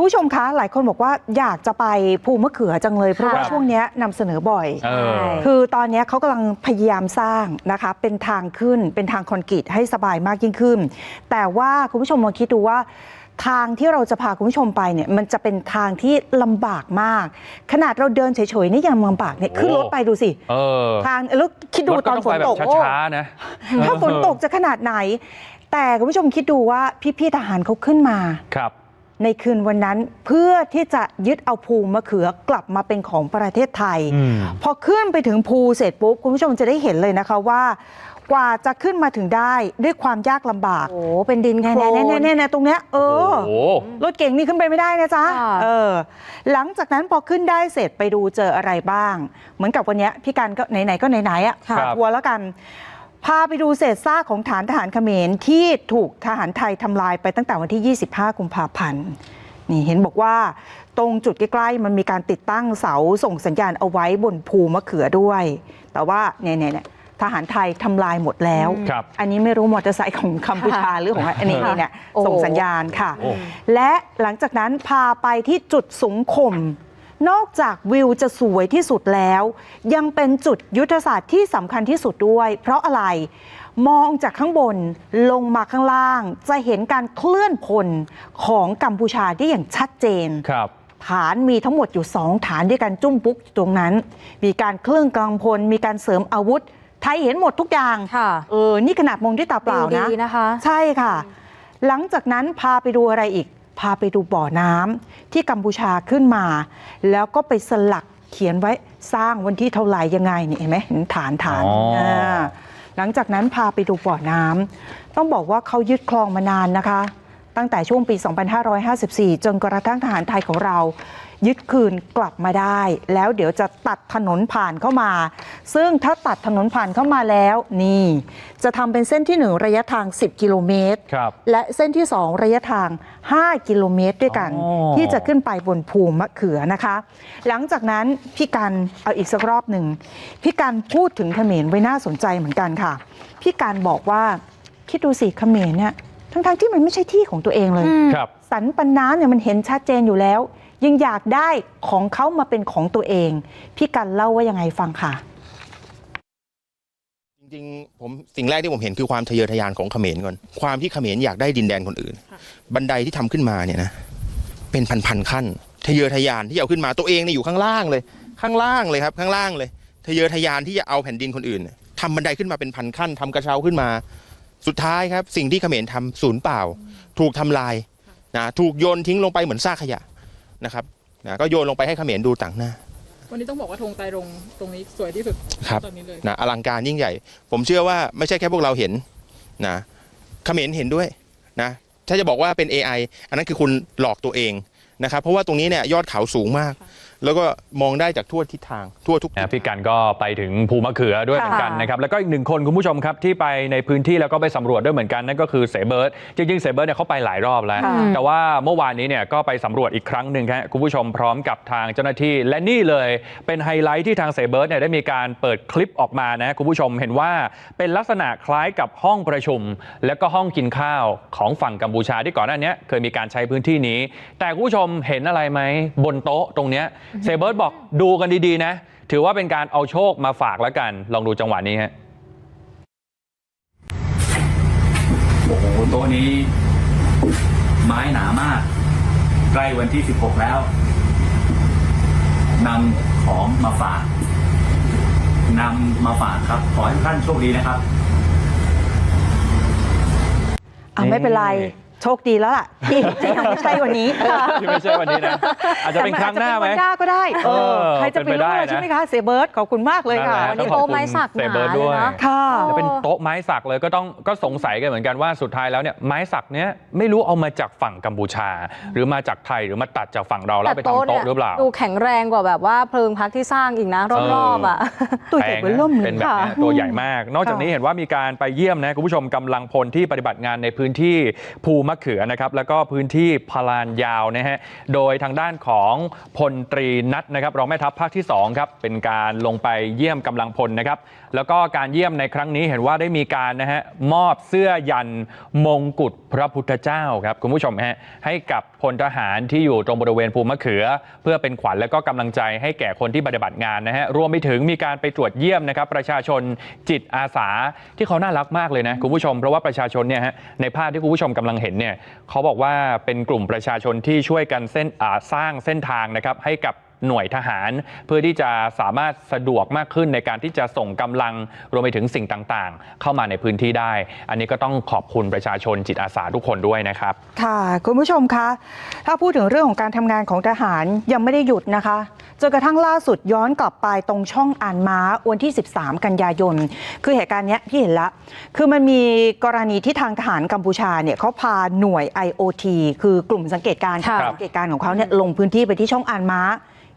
คุณผู้ชมคะหลายคนบอกว่าอยากจะไปภูมะเขือจังเลย เพราะว่าครับช่วงเนี้ยนำเสนอบ่อย เออ คือตอนเนี้ยเขากำลังพยายามสร้างนะคะ เป็นทางขึ้นเป็นทางคอนกรีตให้สบายมากยิ่งขึ้น แต่ว่าคุณผู้ชมลองคิดดูว่า ทางที่เราจะพาคุณผู้ชมไปเนี่ยมันจะเป็นทางที่ลำบากมาก ขนาดเราเดินเฉยๆนี่ยังลำบากเนี่ยขึ้นรถไปดูสิ เออทางแล้วคิดดูรถตก็อนต้องฝไปนแบตบกโอ้ ช้าๆนะ ถ้าฝนตกจะขนาดไหน แต่คุณผู้ชมคิดดูว่าพี่ ๆ ทหารเขาขึ้นมา ครับ ในคืนวันนั้นเพื่อที่จะยึดเอาภูมะเขือกลับมาเป็นของประเทศไทยอืมพอขึ้นไปถึงภูเสร็จปุ๊บ คุณผู้ชมจะได้เห็นเลยนะคะว่ากว่าจะขึ้นมาถึงได้ด้วยความยากลำบาก โอ้เป็นดินโคลแน่นแน่แน่แน่ตรงเนี้ยเออ โอ้โห รถเก่งนี่ขึ้นไปไม่ได้นะจ๊ะ ค่ะ เออ หลังจากนั้นพอขึ้นได้เสร็จไปดูเจออะไรบ้าง เหมือนกับวันเนี้ยพี่การก็ไหนๆก็ไหนๆอะครับพาทัวร์แล้วกัน พาไปดูเศษซากของฐานทหารเขมรที่ถูกทหารไทยทำลายไปตั้งแต่วันที่ 25 กุมภาพันธ์นี่เห็นบอกว่าตรงจุดใกล้ๆมันมีการติดตั้งเสาส่งสัญญาณเอาไว้บนภูมะเขือด้วย แต่ว่าเนี่ยเนี่ยเนี่ยทหารไทยทำลายหมดแล้วครับอันนี้ไม่รู้มอเตอร์ไซค์ของกัมพูชาหรือของอันนี้เนี่ยโอ้ส่งสัญญาณค่ะโอ้และหลังจากนั้นพาไปที่จุดสูงข่ม นอกจากวิวจะสวยที่สุดแล้ว ยังเป็นจุดยุทธศาสตร์ที่สำคัญที่สุดด้วย เพราะอะไรมองจากข้างบนลงมาข้างล่าง จะเห็นการเคลื่อนพลของกัมพูชาได้อย่างชัดเจนครับฐานมีทั้งหมดอยู่สองฐานด้วยกันจุ้มปุ๊กอยู่ตรงนั้น มีการเครื่องกลางพล มีการเสริมอาวุธ ไทยเห็นหมดทุกอย่างค่ะเออนี่ขนาดมองด้วยตาเปล่านะดีนะคะ ใช่ค่ะ หลังจากนั้นพาไปดูอะไรอีก พาไปดูบ่อน้ำที่กัมพูชาขึ้นมา แล้วก็ไปสลักเขียนไว้สร้างวันที่เท่าไหร่ยังไงนี่เห็นไหมเห็นฐานฐานอ๋ออ่าหลังจากนั้นพาไปดูบ่อน้ำต้องบอกว่าเขายึดคลองมานานนะคะ ตั้งแต่ช่วงปี 2554 จนกระทั่งทหารไทยของเรา ยึดคืนกลับมาได้ แล้วเดี๋ยวจะตัดถนนผ่านเข้ามา ซึ่งถ้าตัดถนนผ่านเข้ามาแล้วนี่ จะทำเป็นเส้นที่ 1 ระยะทาง 10 กิโลเมตร ครับและเส้นที่ 2 ระยะทาง 5 กิโลเมตรด้วยกัน อ๋อ ที่จะขึ้นไปบนภูมะเขือนะคะ หลังจากนั้นพี่กันเอาอีกสักรอบหนึ่งพี่กันพูดถึงเขมรไว้น่าสนใจเหมือนกันค่ะ พี่กันบอกว่าคิดดูสิเขมรเนี่ยทั้งๆที่มันไม่ใช่ที่ของตัวเองเลย ครับ สันปันน้ำเนี่ยมันเห็นชัดเจนอยู่แล้ว ยังอยากได้ของเขามาเป็นของตัวเอง พี่กันเล่าว่ายังไงฟังค่ะ จริงๆผมสิ่งแรกที่ผมเห็นคือความทะเยอทะยานของเขมรก่อน ความที่เขมรอยากได้ดินแดนคนอื่น บันไดที่ทำขึ้นมาเนี่ยนะเป็นพันๆขั้นทะเยอทะยานที่เอาขึ้นมาตัวเองเนี่ยอยู่ข้างล่างเลย ข้างล่างเลยครับ ข้างล่างเลยทะเยอทะยานที่จะเอาแผ่นดินคนอื่นเนี่ยทำบันไดขึ้นมาเป็นพันขั้นทำกระเช้าขึ้นมา สุดท้ายครับ สิ่งที่เขมรทำศูนย์เปล่า ถูกทำลายนะถูกโยนทิ้งลงไปเหมือนซากขยะ นะครับนะก็โยนลงไปให้เขมรดูต่างหน้า วันนี้ต้องบอกว่าธงไตรรงค์ตรงนี้สวยที่สุดครับ ตอนนี้เลยนะอลังการยิ่งใหญ่ ผมเชื่อว่าไม่ใช่แค่พวกเราเห็นนะเขมรเห็นด้วยนะถ้าจะบอกว่าเป็น AI อันนั้นคือคุณหลอกตัวเองนะครับเพราะว่าตรงนี้เนี่ยยอดเขาสูงมาก แล้วก็มองได้จากทั่วทิศทางทั่วทุกนะพี่กันก็ไปถึงภูมะเขือด้วยค่ะเหมือนกันนะครับแล้วก็อีกหนึ่งคนคุณผู้ชมครับที่ไปในพื้นที่แล้วก็ไปสำรวจด้วยเหมือนกันนั่นก็คือเสเบิร์ตจริงๆเสเบิร์ตเนี่ยเขาไปหลายรอบแล้วค่ะแต่ว่าเมื่อวานนี้เนี่ยก็ไปสำรวจอีกครั้งหนึ่งครับคุณผู้ชมพร้อมกับทางเจ้าหน้าที่ และนี่เลยเป็นไฮไลท์ที่ทางเสเบิร์ตเนี่ยได้มีการเปิดคลิปออกมานะคุณผู้ชมเห็นว่าเป็นลักษณะคล้ายกับห้องประชุม และก็ห้องกินข้าวของฝั่งกัมพูชาที่ก่อนหน้านี้เคยมีการใช้พื้นที่นี้ แต่คุณผู้ชมเห็นอะไรไหมบนโต๊ะตรงเนี้ยเซเบิร์ตบอกดูกันดีๆนะ ถือว่าเป็นการเอาโชคมาฝากแล้วกัน ลองดูจังหวะนี้ฮะโอ้โหโต๊ะนี้ ไม้หนามาก ใกล้วันที่ 16 แล้วนำของมาฝากนำมาฝากครับ ขอให้ทุกท่านโชคดีนะครับ อะไม่เป็นไร โชคดีแล้วล่ะที่ที่ยังไม่ใช่วันนี้ที่ไม่ใช่วันนี้นะอาจจะเป็นครั้งหน้าไหมแต่มัอจจะเป็นวันหน้าก็ได้เออเออใครจะไปเป็นไปรู้ได้ล่ะนะใช่ไหมคะเซเบิร์ตขอบคุณมากเลยค่ะนั่นแหละวันนี้ต้องขอบโต๊ะคุณไม้สักเซเบิร์ตด้วยหนาเลยนะค่ะแล้วเป็นโต๊ะไม้สักเลยก็ต้องก็สงสัยกันเหมือนกันว่าสุดท้ายแล้วเนี่ยไม้สักเนี้ยไม่รู้เอามาจากฝั่งกัมพูชา หรือมาจากไทยหรือมาตัดจากฝั่งเราแล้วไปทำโต๊ะหรือเปล่าดูแข็งแรงกว่าแบบว่าเพลิงพักที่สร้างอีกนะรอบๆอะตัวใหญ่เบ้อเริ่มเลยเป็นแบบค่ะเนี้ยตัวใหญ่มาก นอกจากค่ะนี้เห็นว่ามีการไปเยี่ยมนะคุณผู้ชมกำลังพลที่ปฏิบัติงานในพื้นที่ภูมะเขือนะครับแล้วก็พื้นที่พลานยาวนะฮะโดยทางด้านของพลตรีนัทนะครับรองแม่ทัพภาคที่2ครับเป็นการลงไปเยี่ยมกำลังพลนะครับแล้วก็การเยี่ยมในครั้งนี้เห็นว่าได้มีการนะฮะมอบเสื้อยันมงกุฎพระพุทธเจ้าครับคุณผู้ชมฮะให้กับพลทหารที่อยู่ตรงบริเวณภูมะเขือ เพื่อเป็นขวัญและก็กำลังใจให้แก่คนที่ปฏิบัติงานนะฮะรวมไปถึงมีการไปตรวจเยี่ยมนะครับประชาชนจิตอาสาที่เขาน่ารักมากเลยนะคุณผู้ชมเพราะว่าประชาชนเนี่ยฮะในภาพที่คุณผู้ชมกำลังเห็นเนี่ยเขาบอกว่าเป็นกลุ่มประชาชนที่ช่วยกันเส้นสร้างเส้นทางนะครับให้กับหน่วยทหาร เพื่อที่จะสามารถสะดวกมากขึ้นในการที่จะส่งกำลังรวมไปถึงสิ่งต่างๆ เข้ามาในพื้นที่ได้ อันนี้ก็ต้องขอบคุณประชาชนจิตอาสาทุกคนด้วยนะครับ ค่ะ คุณผู้ชมคะ ถ้าพูดถึงเรื่องของการทำงานของทหารยังไม่ได้หยุดนะคะ จนกระทั่งล่าสุดย้อนกลับไปตรงช่องอ่านม้าวันที่ 13 กันยายน คือเหตุการณ์เนี้ยพี่เห็นละ คือมันมีกรณีที่ทางทหารกัมพูชาเนี่ยเขาพาหน่วย IOT คือกลุ่มสังเกตการณ์ค่ะสังเกตการณ์ของเขาเนี่ยลงพื้นที่ไปที่ช่องอ่านม้า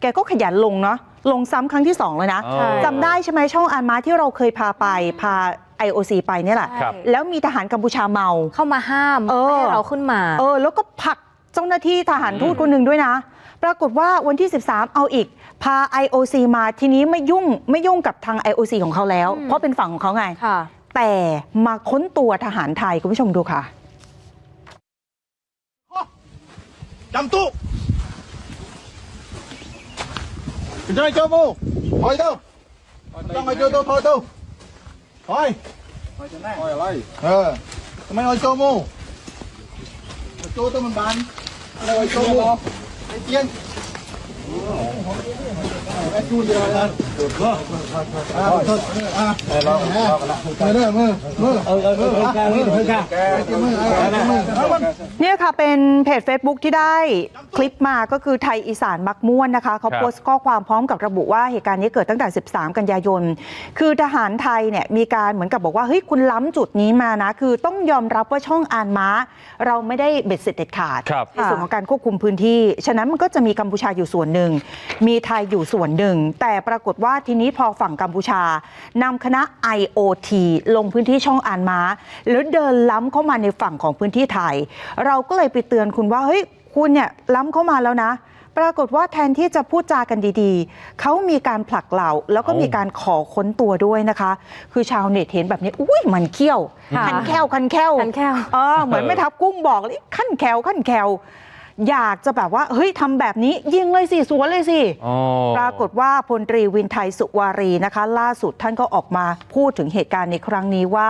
แกก็ขยันลงเนาะลงซ้ำครั้งที่สองเลยนะใช่จำได้ใช่ไหมช่องอ่านม้าที่เราเคยพาไปพา IOC ไปเนี่ยแหละครับแล้วมีทหารกัมพูชาเมาเข้ามาห้ามเออไม่ให้เราขึ้นมา เออ แล้วก็ผลักเจ้าหน้าที่ทหารทูตคนหนึ่งด้วยนะ ปรากฏว่าวันที่ 13 เอาอีก พา IOC มาทีนี้ไม่ยุ่งไม่ยุ่งกับทาง IOC ของเขาแล้วอืมเพราะเป็นฝั่งของเขาไงค่ะแต่มาค้นตัวทหารไทย คุณผู้ชมดูค่ะ Chăm tu Mình cho cho vô Thôi đâu Trong ai cho tôi thôi đâu Thôi Thôi lại Ờ Mày ơi cho vô Cho tôi mình bán Mày ơi cho vô Cái tiên Cái chui gì rồi À, thôi À, mơ đó, mơ, mơ, mơ, mơ, mơ, cái tiên mơ, à, cái tiên mơ. เนี่ 来，我收着啊，来。 นี่ค่ะเป็นเพจ Facebook ที่ได้คลิปมาก็คือไทยอีสานมักม่วนนะคะเขาโพสต์ข้อความพร้อมกับระบุว่าเหตุการณ์นี้เกิดตั้งแต่ 13 กันยายน คือทหารไทยเนี่ยมีการเหมือนกับบอกว่าเฮ้ยคุณล้ำจุดนี้มานะ คือต้องยอมรับว่าช่องอานม้า เราไม่ได้เบ็ดเสร็จเด็ดขาดในส่วนของการควบคุมพื้นที่ ฉะนั้นมันก็จะมีกัมพูชาอยู่ส่วนหนึ่งมีไทยอยู่ส่วนหนึ่ง แต่ปรากฏว่าทีนี้พอฝั่งกัมพูชานำคณะ IOT ลงพื้นที่ช่องอานม้า แล้วเดินล้ำเข้ามาในฝั่งของพื้นที่ไทย เราก็เลยไปเตือนคุณว่าเฮ้ยคุณเนี่ยล้ำเข้ามาแล้วนะ ปรากฏว่าแทนที่จะพูดจากันดีๆ เขามีการผลักเราแล้วก็เอ้ามีมีการขอค้นตัวด้วยนะคะ คือชาวเน็ตเห็นแบบนี้ อุ้ยมันเขี้ยวค่ะคันแค้วคันแค้วคันแค้วเออเหมือนแม่ทัพกุ้งบอกเลยขั้นแควขั้นแคว อยากจะแบบว่าเฮ้ยทำแบบนี้ยิงเลยสิสวนเลยสิอ๋อปรากฏว่าพลตรีวินไทยสุวารีนะคะ ล่าสุดท่านก็ออกมาพูดถึงเหตุการณ์ในครั้งนี้ว่า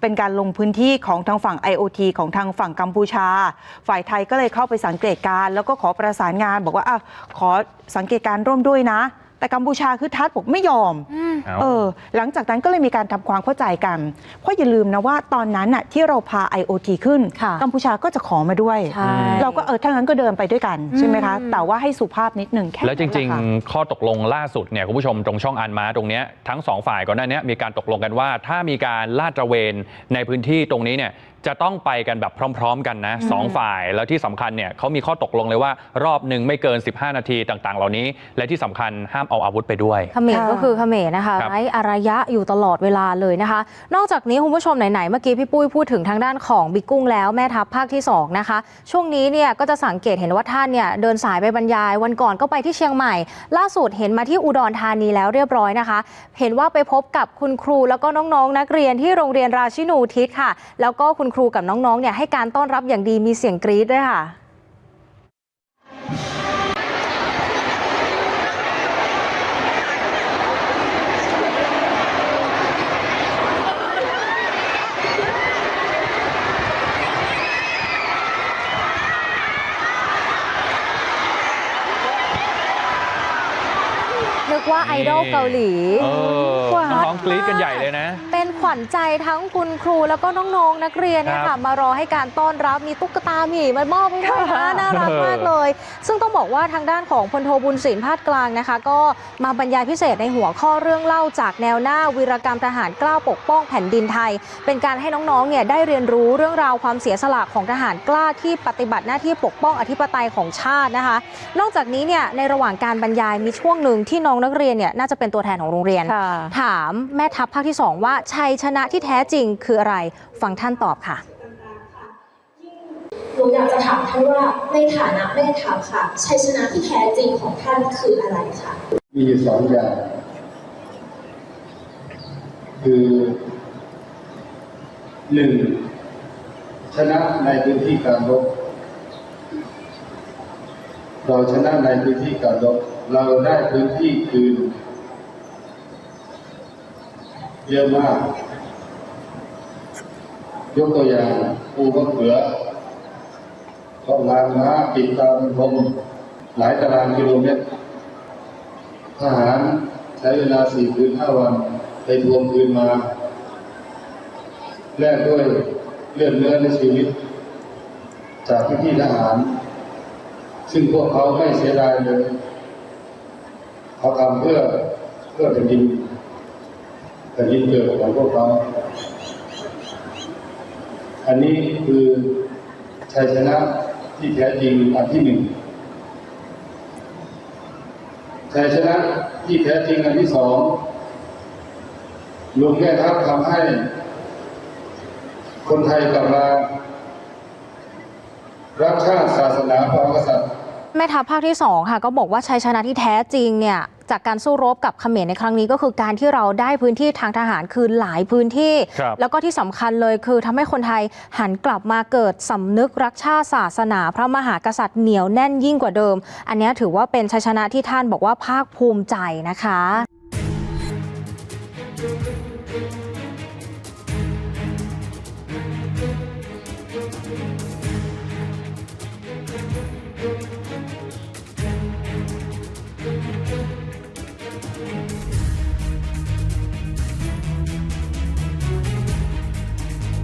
เป็นการลงพื้นที่ของทางฝั่ง IOT ของทางฝั่งกัมพูชา ฝ่ายไทยก็เลยเข้าไปสังเกตการณ์แล้วก็ขอประสานงาน บอกว่าอะขอสังเกตการณ์ร่วมด้วยนะ แต่กัมพูชาคือทัดบอกไม่ยอมเอาเออหลังจากนั้นก็เลยมีการทำความเข้าใจกัน เพราะอย่าลืมนะว่าตอนนั้นน่ะที่เราพา IOT ขึ้นค่ะกัมพูชาก็จะขอมาด้วยใช่เราก็เออถ้างั้นก็เดินไปด้วยกันใช่ไหมคะอืมแต่ว่าให้สุภาพนิดนึงแค่แล้วจริงนั้นแหละค่ะๆข้อตกลงล่าสุดเนี่ยคุณผู้ชมตรงช่องอันม้าตรงเนี้ยทั้งสองฝ่ายก่อนหน้านี้มีการตกลงกันว่า ถ้ามีการลาดตระเวนในพื้นที่ตรงนี้เนี่ยจะต้องไปกันแบบพร้อม ๆ กันนะสองฝ่ายแล้วที่สำคัญเนี่ยเขามีข้อตกลงเลยว่ารอบหนึ่งไม่เกิน 15 นาทีต่าง ๆ เหล่านี้ และที่สำคัญห้ามเอาอาวุธไปด้วย เขมรค่ะ ก็คือเขมรนะคะครับไร้อารยะอยู่ตลอดเวลาเลยนะคะ นอกจากนี้คุณผู้ชมไหนๆเมื่อกี้พี่ปุ้ยพูดถึงทางด้านของบิ๊กกุ้งแล้วแม่ทัพภาคที่2นะคะ ช่วงนี้เนี่ยก็จะสังเกตเห็นว่าท่านเนี่ยเดินสายไปบรรยาย วันก่อนก็ไปที่เชียงใหม่ ล่าสุดเห็นมาที่อุดรธานีแล้วเรียบร้อยนะคะ เห็นว่าไปพบกับคุณครูแล้วก็น้องๆ นักเรียนที่โรงเรียนราชินูทิศค่ะ แล้วก็คุณครูกับน้องๆเนี่ยให้การต้อนรับอย่างดีมีเสียงกรี๊ดด้วยค่ะนึกว่าไอดอลเกาหลีเออหวานน้องๆกรี๊ดกันใหญ่เลยนะเป็น ขวัญใจทั้งคุณครูแล้วก็น้องๆนักเรียนเนี่ยครัค่ะบมารอให้การต้อนรับมีตุ๊กตาหมีมามอบให้ด้วยนะน่ารักมากเลย ซึ่งต้องบอกว่าทางด้านของพลโทบุญศิลป์พาดกลางนะคะ ก็มาบรรยายพิเศษในหัวข้อเรื่องเล่าจากแนวหน้าวีรกรรมทหารกล้าปกป้องแผ่นดินไทย เป็นการให้น้องๆเนี่ยได้เรียนรู้เรื่องราวความเสียสละของทหารกล้าที่ปฏิบัติหน้าที่ปกป้องอธิปไตยของชาตินะคะ นอกจากนี้เนี่ยในระหว่างการบรรยายมีช่วงหนึ่งที่น้องนักเรียนเนี่ยน่าจะเป็นตัวแทนของโรงเรียนค่ะถามแม่ทัพภาคที่ 2 ว่าชัยชนะที่แท้จริงคืออะไร ฟังท่านตอบค่ะหนูอยากจะถามท่านว่าในฐานะแม่ทัพค่ะชัยชนะที่แท้จริงของท่านคืออะไรคะมีอยู่สองอย่างคือหนึ่งชนะในพื้นที่การรบเราชนะในพื้นที่การรบเราได้พื้นที่คืน เยอะมาก ยกตัวอย่างภูมะเขือก็ลานม้าปิดตามพรมหลายตารางกิโลเมตร ทหารใช้เวลาสี่คืนห้าวันไปทวงคืนมา แลกด้วยเลือดเนื้อและชีวิต จากพี่พี่ทหาร ซึ่งพวกเขาไม่เสียดายเลย เขาทำเพื่อเพื่อแผ่นดิน แผ่นดินเกิดของพวกเขา อันนี้คือชัยชนะที่แท้จริงอันที่หนึ่งชัยชนะที่แท้จริงอันที่สองลุงแม่ทัพทำให้ คนไทยกลับมารักชาติศาสนาพระมหากษัตริย์ แม่ทัพภาคที่ 2 ค่ะก็บอกว่าชัยชนะที่แท้จริงเนี่ยจากการสู้รบกับเขมรในครั้งนี้ก็คือการที่เราได้พื้นที่ทางทหารคืนหลายพื้นที่ครับแล้วก็ที่สำคัญเลยคือทำให้คนไทยหันกลับมาเกิดสำนึกรักชาติศาสนา พระมหากษัตริย์เหนียวแน่นยิ่งกว่าเดิม อันนี้ถือว่าเป็นชัยชนะที่ท่านบอกว่าภาคภูมิใจนะคะ